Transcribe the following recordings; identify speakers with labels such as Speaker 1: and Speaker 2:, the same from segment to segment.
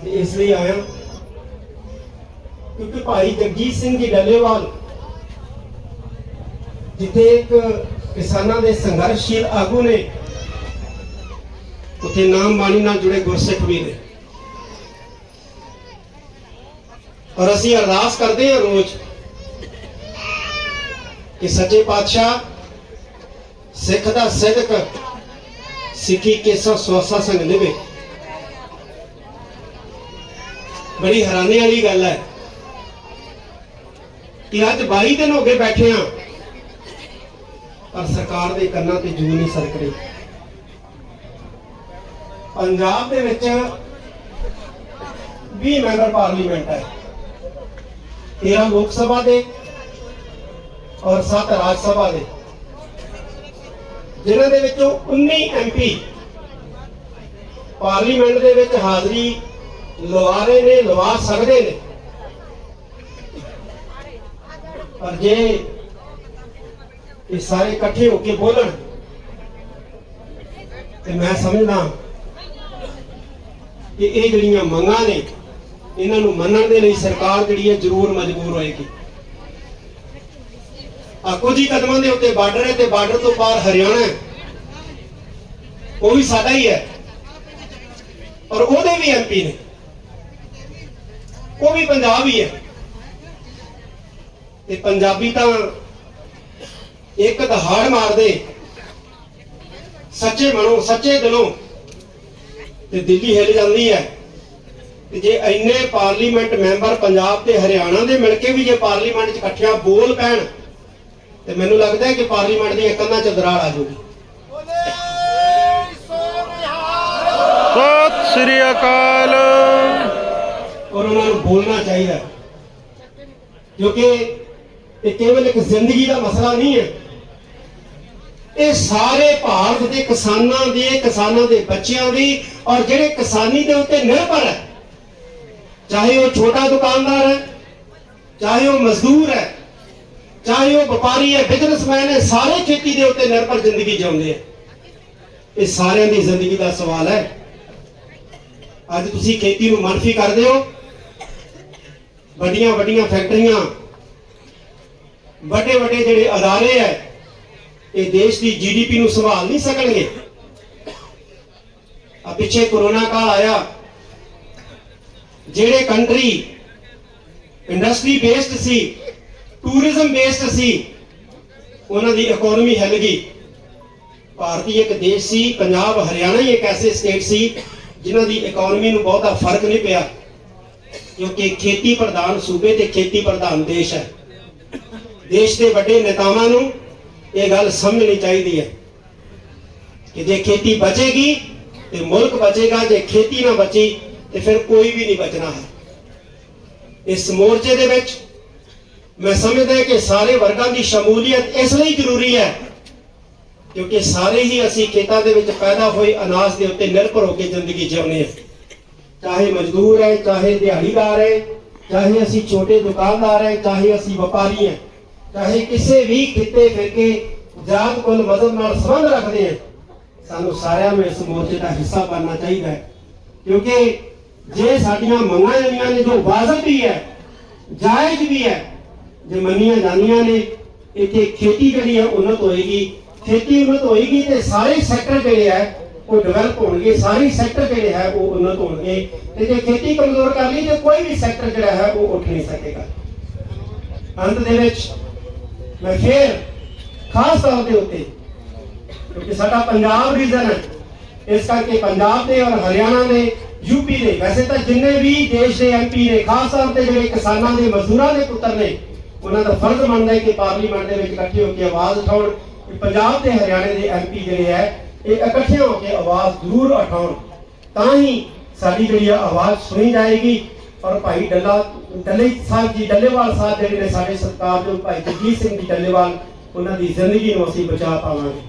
Speaker 1: ਅੱਜ ਇਸ ਲਈ ਆਇਆ ਕਿਉਂਕਿ ਭਾਈ ਜਗਜੀਤ ਸਿੰਘ ਜੀ ਡੱਲੇਵਾਲ, ਜਿੱਥੇ ਇੱਕ ਕਿਸਾਨਾਂ ਦੇ ਸੰਘਰਸ਼ੀਲ ਆਗੂ ਨੇ, ਉੱਥੇ ਨਾਮ ਬਾਣੀ ਨਾਲ ਜੁੜੇ ਗੁਰਸਿੱਖ ਵੀ ਨੇ। ਔਰ ਅਸੀਂ ਅਰਦਾਸ ਕਰਦੇ ਹਾਂ ਰੋਜ਼ ਕਿ ਸੱਚੇ ਪਾਤਸ਼ਾਹ ਸਿੱਖ ਦਾ ਸਿਦਕ ਸਿੱਖੀ ਕੇਸਾ ਸਵਾਸਾ ਸੰਗ ਲਿਵੇ। ਬੜੀ ਹੈਰਾਨੀ ਵਾਲੀ ਗੱਲ ਹੈ। ਕਿ ਅੱਜ 22 ਦਿਨ ਹੋ ਗਏ ਬੈਠੇ ਆ। ਪਰ ਸਰਕਾਰ ਦੇ ਕੰਨਾਂ ਤੇ ਜੂ ਨਹੀਂ ਸਰਕ ਰਹੀ ਪੰਜਾਬ ਦੇ ਵਿੱਚ 20 ਮੈਂਬਰ ਪਾਰਲੀਮੈਂਟ ਹੈ। 13 ਲੋਕ ਸਭਾ ਦੇ ਔਰ 7 ਰਾਜ ਸਭਾ ਦੇ। ਜਿਨ੍ਹਾਂ ਦੇ ਵਿੱਚੋਂ 19 ਐਮਪੀ ਪਾਰਲੀਮੈਂਟ ਦੇ ਵਿੱਚ ਹਾਜ਼ਰੀ ਲਵਾ ਰਹੇ ਨੇ, ਲਵਾ ਸਕਦੇ ਨੇ। ਪਰ ਜੇ ਇਹ ਸਾਰੇ ਇਕੱਠੇ ਹੋ ਕੇ ਬੋਲਣ, ਤੇ ਮੈਂ ਸਮਝਦਾ ਕਿ ਇਹ ਜਿਹੜੀਆਂ ਮੰਗਾਂ ਨੇ, ਇਹਨਾਂ ਨੂੰ ਮੰਨਣ ਦੇ ਲਈ ਸਰਕਾਰ ਜਿਹੜੀ ਹੈ ਜ਼ਰੂਰ ਮਜਬੂਰ ਹੋਏਗੀ। ਆ ਕੁਝ ਹੀ ਕਦਮਾਂ ਦੇ ਉੱਤੇ ਬਾਰਡਰ ਹੈ ਤੇ ਬਾਰਡਰ ਤੋਂ ਪਾਰ ਹਰਿਆਣਾ ਹੈ। ਉਹ ਵੀ ਸਾਡਾ ਹੀ ਹੈ। ਔਰ ਉਹਦੇ ਵੀ ਐਮਪੀ ਨੇ। ਉਹ ਵੀ ਪੰਜਾਬ ਹੀ ਹੈ। ਤੇ ਪੰਜਾਬੀ ਤਾਂ ਇੱਕ ਦਹਾੜ ਮਾਰਦੇ, ਸੱਚੇ ਮਨੋਂ, ਸੱਚੇ ਦਿਲੋਂ ਤੇ ਦਿੱਲੀ ਹਿੱਲ ਜਾਂਦੀ ਹੈ। ਤੇ ਜੇ ਇੰਨੇ ਪਾਰਲੀਮੈਂਟ ਮੈਂਬਰ ਪੰਜਾਬ ਤੇ ਹਰਿਆਣਾ ਦੇ ਮਿਲ ਕੇ ਵੀ ਜੇ ਪਾਰਲੀਮੈਂਟ 'ਚ ਇਕੱਠਿਆਂ ਬੋਲ ਪੈਣ, ਤੇ ਮੈਨੂੰ ਲੱਗਦਾ ਹੈ ਕਿ ਪਾਰਲੀਮੈਂਟ ਦੀਆਂ ਕੰਨਾਂ 'ਚ ਦਰਾੜ ਆ ਜਾਊਗੀ।
Speaker 2: ਸਤਿ ਸ੍ਰੀ ਅਕਾਲ।
Speaker 1: ਔਰ ਉਹਨਾਂ ਨੂੰ ਬੋਲਣਾ ਚਾਹੀਦਾ ਕਿਉਂਕਿ ਇਹ ਕੇਵਲ ਇੱਕ ਜ਼ਿੰਦਗੀ ਦਾ ਮਸਲਾ ਨਹੀਂ ਹੈ। ਇਹ ਸਾਰੇ ਭਾਰਤ ਦੇ ਕਿਸਾਨਾਂ ਦੇ ਕਿਸਾਨਾਂ ਦੇ ਬੱਚਿਆਂ ਦੀ ਔਰ ਜਿਹੜੇ ਕਿਸਾਨੀ ਦੇ ਉੱਤੇ ਨਿਰਭਰ ਹੈ। ਚਾਹੇ ਉਹ ਛੋਟਾ ਦੁਕਾਨਦਾਰ ਹੈ, ਚਾਹੇ ਉਹ ਮਜ਼ਦੂਰ ਹੈ, ਚਾਹੇ ਉਹ ਵਪਾਰੀ ਹੈ, ਬਿਜ਼ਨਸਮੈਨ ਹੈ, ਸਾਰੇ ਖੇਤੀ ਦੇ ਉੱਤੇ ਨਿਰਭਰ ਜ਼ਿੰਦਗੀ ਜਿਉਂਦੇ ਆ ਇਹ ਸਾਰਿਆਂ ਦੀ ਜ਼ਿੰਦਗੀ ਦਾ ਸਵਾਲ ਹੈ। ਅੱਜ ਤੁਸੀਂ ਖੇਤੀ ਨੂੰ ਮਨਫੀ ਕਰਦੇ ਹੋ। ਵੱਡੀਆਂ ਵੱਡੀਆਂ ਫੈਕਟਰੀਆਂ। ਵੱਡੇ ਵੱਡੇ ਜਿਹੜੇ ਅਦਾਰੇ ਹੈ, ਇਹ ਦੇਸ਼ ਦੀ ਜੀਡੀਪੀ ਨੂੰ ਸੰਭਾਲ ਨਹੀਂ ਸਕਣਗੇ। ਆ ਪਿੱਛੇ ਕੋਰੋਨਾ ਕਾਲ ਆਇਆ। ਜਿਹੜੇ ਕੰਟਰੀ ਇੰਡਸਟਰੀ ਬੇਸਡ ਸੀ ਟੂਰਿਜ਼ਮ ਬੇਸਡ ਸੀ, ਉਹਨਾਂ ਦੀ ਇਕਨੋਮੀ ਹਿੱਲ ਗਈ। ਭਾਰਤੀ ਇੱਕ ਦੇਸ਼ ਸੀ, ਪੰਜਾਬ, ਹਰਿਆਣਾ ਹੀ ਇੱਕ ਐਸੇ ਸਟੇਟ ਸੀ, ਜਿਨ੍ਹਾਂ ਦੀ ਇਕਨੋਮੀ ਨੂੰ ਬਹੁਤਾ ਫ਼ਰਕ ਨਹੀਂ ਪਿਆ। ਕਿਉਂਕਿ ਖੇਤੀ ਪ੍ਰਧਾਨ ਸੂਬੇ ਤੇ ਖੇਤੀ ਪ੍ਰਧਾਨ ਦੇਸ਼ ਹੈ। ਦੇਸ਼ ਦੇ ਵੱਡੇ ਨੇਤਾਵਾਂ ਨੂੰ ਇਹ ਗੱਲ ਸਮਝਣੀ ਚਾਹੀਦੀ ਹੈ ਕਿ ਜੇ ਖੇਤੀ ਬਚੇਗੀ ਤੇ ਮੁਲਕ ਬਚੇਗਾ, ਜੇ ਖੇਤੀ ਨਾ ਬਚੀ ਤੇ ਫਿਰ ਕੋਈ ਵੀ ਨਹੀਂ ਬਚਣਾ ਹੈ। ਇਸ ਮੋਰਚੇ ਦੇ ਵਿੱਚ ਮੈਂ ਸਮਝਦਾ ਕਿ ਸਾਰੇ ਵਰਗਾਂ ਦੀ ਸ਼ਮੂਲੀਅਤ ਇਸ ਲਈ ਜ਼ਰੂਰੀ ਹੈ ਕਿਉਂਕਿ ਸਾਰੇ ਹੀ ਅਸੀਂ ਖੇਤਾਂ ਦੇ ਵਿੱਚ ਪੈਦਾ ਹੋਏ ਅਨਾਜ ਦੇ ਉੱਤੇ ਨਿਰਭਰ ਹੋ ਕੇ ਜ਼ਿੰਦਗੀ ਜਿਉਣੀ ਹੈ। ਚਾਹੇ ਮਜ਼ਦੂਰ ਹੈ, ਚਾਹੇ ਦਿਹਾੜੀਦਾਰ ਹੈ, ਚਾਹੇ ਅਸੀਂ ਛੋਟੇ ਦੁਕਾਨਦਾਰ ਹੈ, ਚਾਹੇ ਅਸੀਂ ਵਪਾਰੀ ਹੈ, ਚਾਹੇ ਕਿਸੇ ਵੀ ਕਿਤੇ ਫਿਰਕੇ ਜਾਤ ਕੋਲ ਮਦਦ ਨਾਲ ਸੰਬੰਧ ਰੱਖਦੇ ਹਾਂ, ਸਾਨੂੰ ਸਾਰਿਆਂ ਨੂੰ ਇਸ ਮੋਰਚੇ ਦਾ ਹਿੱਸਾ ਬਣਨਾ ਚਾਹੀਦਾ ਹੈ। ਕਿਉਂਕਿ ਜੇ ਸਾਡੀਆਂ ਮੰਗਾਂ ਜਿਹੜੀਆਂ ਨੇ, ਜੋ ਵਾਜਬ ਵੀ ਹੈ, ਜਾਇਜ਼ ਵੀ ਹੈ, ਜੇ ਮੰਨੀਆਂ ਜਾਂਦੀਆਂ ਨੇ, ਇੱਥੇ ਖੇਤੀ ਜਿਹੜੀ ਹੈ, ਉਨਤ ਹੋਏਗੀ, ਖੇਤੀ ਉਨਤ ਹੋਏਗੀ ਤੇ ਸਾਰੇ ਸੈਕਟਰ ਜਿਹੜੇ ਹੈ ਉਹ ਡਿਵੈਲਪ ਹੋਣਗੇ ਸਾਰੇ ਸੈਕਟਰ ਜਿਹੜੇ ਹੈ ਉਹ ਉન્નਤ ਹੋਣਗੇ ਤੇ ਜੇ ਖੇਤੀ ਕਮਜ਼ੋਰ ਕਰ ਲਈ, ਤੇ ਕੋਈ ਵੀ ਸੈਕਟਰ ਜਿਹੜਾ ਹੈ ਉਹ ਉੱਠ ਨਹੀਂ ਸਕੇਗਾ। ਅੰਤ ਦੇ ਵਿੱਚ ਮੈਂ ਫੇਰ ਖਾਸ ਤੌਰ ਦੇ ਉੱਤੇ, ਕਿਉਂਕਿ ਸਾਡਾ ਪੰਜਾਬ ਰੀਜਨ ਹੈ, ਇਸ ਕਰਕੇ ਪੰਜਾਬ ਦੇ ਔਰ ਹਰਿਆਣਾ ਦੇ ਯੂਪੀ ਦੇ, ਵੈਸੇ ਤਾਂ ਜਿੰਨੇ ਵੀ ਦੇਸ਼ ਦੇ ਐਮਪੀ ਨੇ, ਖਾਸ ਤੌਰ ਤੇ ਜਿਹੜੇ ਕਿਸਾਨਾਂ ਦੇ, ਮਜ਼ਦੂਰਾਂ ਦੇ ਪੁੱਤਰ ਨੇ, ਉਹਨਾਂ ਦਾ ਫਰਜ਼ ਬਣਦਾ ਹੈ ਕਿ ਪਾਰਲੀਮੈਂਟ ਦੇ ਵਿੱਚ ਇਕੱਠੇ ਹੋ ਕੇ ਆਵਾਜ਼ ਉਠਾਉਣ ਕਿ ਪੰਜਾਬ ਤੇ ਹਰਿਆਣੇ ਦੇ ਐਮਪੀ ਜਿਹੜੇ ਹੈ ਇਹ ਇਕੱਠੇ ਹੋ ਕੇ ਆਵਾਜ਼ ਜ਼ਰੂਰ ਉਠਾਉਣ ਤਾਂ ਹੀ ਸਾਡੀ ਜਿਹੜੀ ਆ ਆਵਾਜ਼ ਸੁਣੀ ਜਾਏਗੀ ਔਰ ਭਾਈ ਡੱਲਾ ਡੱਲੇ ਸਾਹਿਬ ਜੀ ਡੱਲੇਵਾਲ ਸਾਹਿਬ ਜਿਹੜੇ ਨੇ ਸਾਡੇ ਸਰਕਾਰ ਦੇ ਭਾਈ ਜਗਜੀਤ ਸਿੰਘ ਜੀ ਡੱਲੇਵਾਲ ਉਹਨਾਂ ਦੀ ਜ਼ਿੰਦਗੀ ਨੂੰ ਅਸੀਂ ਬਚਾ ਪਾਵਾਂਗੇ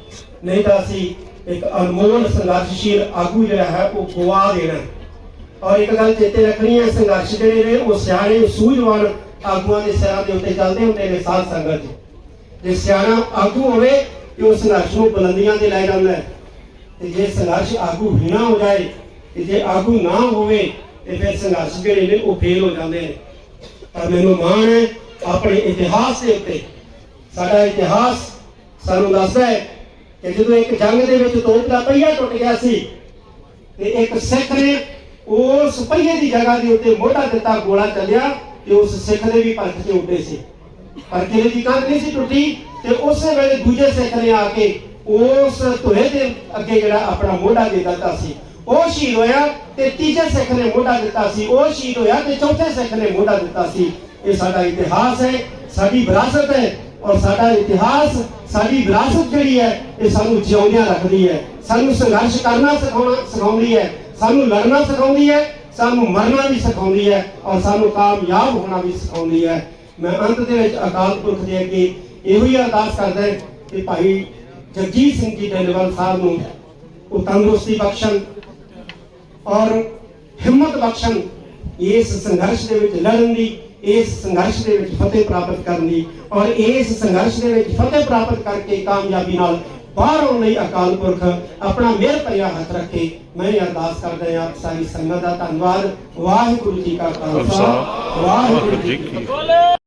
Speaker 1: ਨਹੀਂ ਤਾਂ ਅਸੀਂ ਇੱਕ ਅਨਮੋਲ ਸੰਘਰਸ਼ਸ਼ੀਲ ਆਗੂ ਜਿਹੜਾ ਹੈ ਉਹ ਗਵਾ ਦੇਣਾ ਹੈ। ਔਰ ਇੱਕ ਗੱਲ ਚੇਤੇ ਰੱਖਣੀ ਹੈ ਸੰਘਰਸ਼ ਜਿਹੜੇ ਨੇ ਉਹ ਸਿਆਣੇ ਸੂਝਵਾਨ ਆਗੂਆਂ ਦੇ ਸਿਰਾਂ ਦੇ ਉੱਤੇ ਚੱਲਦੇ ਹੁੰਦੇ ਨੇ ਸਾਧ ਸੰਗਤ ਜੀ ਜੇ ਸਿਆਣਾ ਆਗੂ ਹੋਵੇ ਤੇ ਉਹ ਸੰਘਰਸ਼ ਨੂੰ ਬੁਲੰਦੀਆਂ ਤੇ ਲੈ ਜਾਂਦਾ ਹੈ ਤੇ ਜੇ ਸੰਘਰਸ਼ ਆਗੂ ਹੀਣਾ ਹੋ ਜਾਏ, ਤੇ ਜੇ ਆਗੂ ਨਾ ਹੋਵੇ, ਤੇ ਫਿਰ ਸੰਘਰਸ਼ ਜਿਹੜੇ ਨੇ ਉਹ ਫੇਲ ਹੋ ਜਾਂਦੇ ਨੇ। ਪਰ ਮੈਨੂੰ ਮਾਣ ਹੈ, ਆਪਣੇ ਇਤਿਹਾਸ ਦੇ ਉੱਤੇ, ਸਾਡਾ ਇਤਿਹਾਸ ਸਾਨੂੰ ਦੱਸਦਾ ਹੈ ਕਿ ਜਦੋਂ ਇੱਕ ਜੰਗ ਦੇ ਵਿੱਚ ਤੋਪ ਦਾ ਪਹੀਆ ਟੁੱਟ ਗਿਆ ਸੀ, ਤੇ ਇੱਕ ਸਿੱਖ ਨੇ ਉਸ ਪਹੀਏ ਦੀ ਜਗ੍ਹਾ ਦੇ ਉੱਤੇ ਮੋਢਾ ਦਿੱਤਾ, ਗੋਲਾ ਚੱਲਿਆ ਤੇ ਉਸ ਸਿੱਖ ਦੇ ਵੀ ਪੰਖ 'ਚ ਉੱਡੇ ਸੀ। ਪਰ ਕਿਲੇ ਦੀ ਕੰਧ ਨਹੀਂ ਸੀ ਟੁੱਟੀ? ਤੇ ਉਸੇ ਵੇਲੇ ਦੂਜੇ ਸਿੱਖ ਨੇ ਆ ਕੇ ਉਸ ਧੁਰੇ ਦੇ ਅੱਗੇ ਜਿਹੜਾ ਆਪਣਾ ਮੋਢਾ ਦੇ ਦਿੱਤਾ ਸੀ, ਉਹ ਸ਼ਹੀਦ ਹੋਇਆ ਤੇ ਤੀਜੇ ਸਿੱਖ ਨੇ ਮੋਢਾ ਦਿੱਤਾ ਸੀ, ਉਹ ਸ਼ਹੀਦ ਹੋਇਆ ਤੇ ਚੌਥੇ ਸਿੱਖ ਨੇ ਮੋਢਾ ਦਿੱਤਾ ਸੀ। ਇਹ ਸਾਡਾ ਇਤਿਹਾਸ ਹੈ, ਸਾਡੀ ਵਿਰਾਸਤ ਹੈ ਔਰ ਸਾਡਾ ਇਤਿਹਾਸ, ਸਾਡੀ ਵਿਰਾਸਤ ਜਿਹੜੀ ਹੈ, ਇਹ ਸਾਨੂੰ ਜਿਉਂਦਿਆਂ ਰੱਖਦੀ ਹੈ। ਸਾਨੂੰ ਸੰਘਰਸ਼ ਕਰਨਾ ਸਿਖਾਉਣਾ, ਸਿਖਾਉਂਦੀ ਹੈ। ਸਾਨੂੰ ਲੜਨਾ ਸਿਖਾਉਂਦੀ ਹੈ, ਸਾਨੂੰ ਮਰਨਾ ਵੀ ਸਿਖਾਉਂਦੀ ਹੈ ਔਰ ਸਾਨੂੰ ਕਾਮਯਾਬ ਹੋਣਾ ਵੀ ਸਿਖਾਉਂਦੀ ਹੈ। ਮੈਂ ਅੰਤ ਦੇ ਵਿੱਚ ਅਕਾਲ ਪੁਰਖ ਦੇ ਅੱਗੇ ਇਹੋ ਹੀ ਅਰਦਾਸ ਕਰਦਾ ਕਿ ਭਾਈ ਜਗਜੀਤ ਸਿੰਘ ਜੀ ਡੇਲਵਲ ਸਾਹਿਬ ਨੂੰ ਉਹ ਤੰਦਰੁਸਤੀ ਬਖਸ਼ਣ ਔਰ ਹਿੰਮਤ ਬਖਸ਼ਣ ਇਸ ਸੰਘਰਸ਼ ਦੇ ਵਿੱਚ ਲੜਨ ਦੀ ਇਸ ਸੰਘਰਸ਼ ਦੇ ਵਿੱਚ ਫਤਿਹ ਪ੍ਰਾਪਤ ਕਰਨ ਦੀ ਔਰ ਇਸ ਸੰਘਰਸ਼ ਦੇ ਵਿੱਚ ਫਤਿਹ ਪ੍ਰਾਪਤ ਕਰਕੇ ਕਾਮਯਾਬੀ ਨਾਲ ਬਾਹਰ ਆਉਣ ਲਈ ਅਕਾਲ ਪੁਰਖ ਆਪਣਾ ਮਿਹਰ ਭਰਿਆ ਹੱਥ ਰੱਖੇ ਮੈਂ ਅਰਦਾਸ ਕਰਦਾ ਹਾਂ ਆਪ ਸਾਰੀ ਸੰਗਤ ਦਾ ਧੰਨਵਾਦ। ਵਾਹਿਗੁਰੂ ਜੀ ਕਾ ਖਾਲਸਾ ਵਾਹਿਗੁਰੂ ਜੀ ਕੀ ਫਤਿਹ।